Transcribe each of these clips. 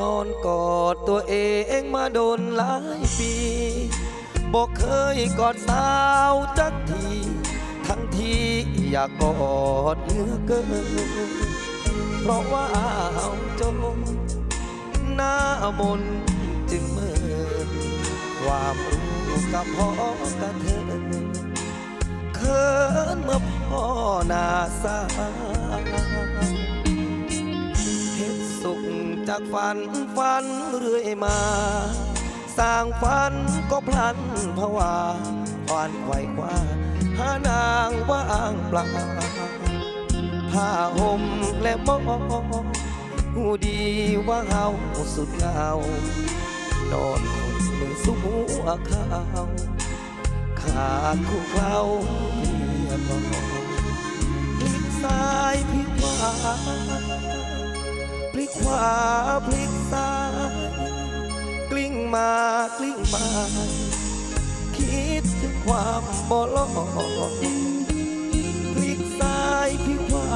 นอนกอดตัวเองมาโดนหลายปีบอกเคยกอดสาวจักที ทั้งที่อยากกอดเหลือเกิน เพราะว่าเอาจนหน้ามนต์จึงเมินความรู้กับพ่อกระเทินเขินเมื่อพ่อหนาสา จากฝันฝันเรื่อยมา สร้างฝันก็พลันผวาควานไขว่คว้าหานางว่างเปล่าผ้าห่มและหมอหูดีว่าเฮาสุดเงานอนคนมือสู้หัวข้าวขาดคู่เคล้าเพียบพลิกซ้ายพลิกขวา ลิกขวาพลิกซ้าย กลิ้งมากลิ้งมา คิดถึงความบ่ลอพลิกซ้ายพลิกขวา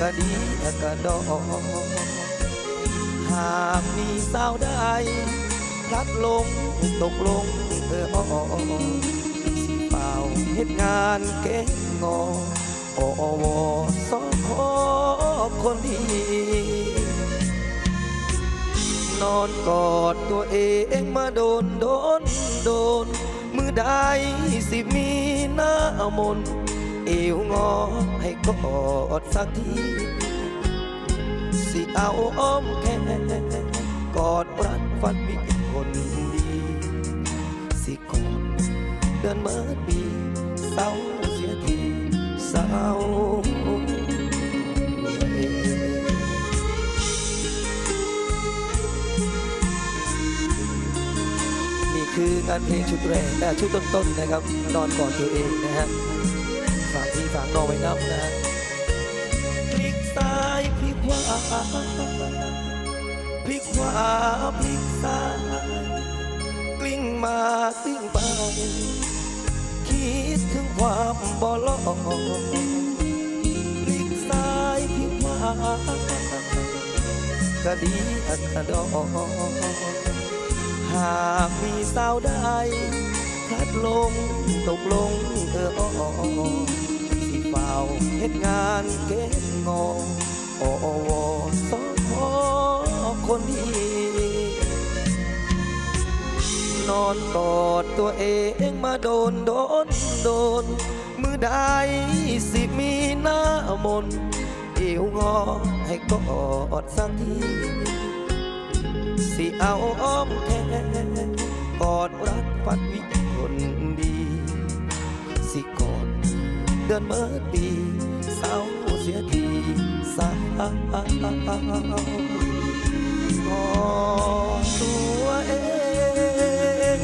กะดีกะดอหากมีสาวใดพลัดลงตกลงเอออ้อสิเป่าเฮ็ดงานเก่งงอโอวสอขอ คนดี นอนกอดตัวเองมาโดนโดนโดน มือใดสิมีหน้ามน เอวงอให้กอดสักที สิเอาอ้อมแขนกอดรัดฟันวิคนดี สิกอดเดินเมื่อปีเศร้าเสียทีเศร้า งานเพลงชุดแรกชุดต้นๆนะครับ นอนก่อดตัวเองนะฮะฝากพี่ฝากน้องไว้นับนะฮะพลิกซ้ายพลิกขวาพลิกขวาพลิกซ้ายกลิ้งมากลิ้งไปคิดถึงความบ่ลองพลิกซ้ายพลิกขวากะดีอักะดอ หากมีสาวใดพลัดลงตกลงเอออ้อสิเฝ้าเฮ็ดงานเก็บงออวสอขอคนดี นอนกอดตัวเองมาโดนโดนโดน มือใดสิมีหน้ามนเอวงอให้กอดสักที สิเอาอ้อมแขนกอดรัดฟัดวิคนดี สิกอดเดือนเมื่อปีเศร้าเสียทีสาวกอดตัวเอง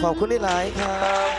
ขอบคุณหลายครับ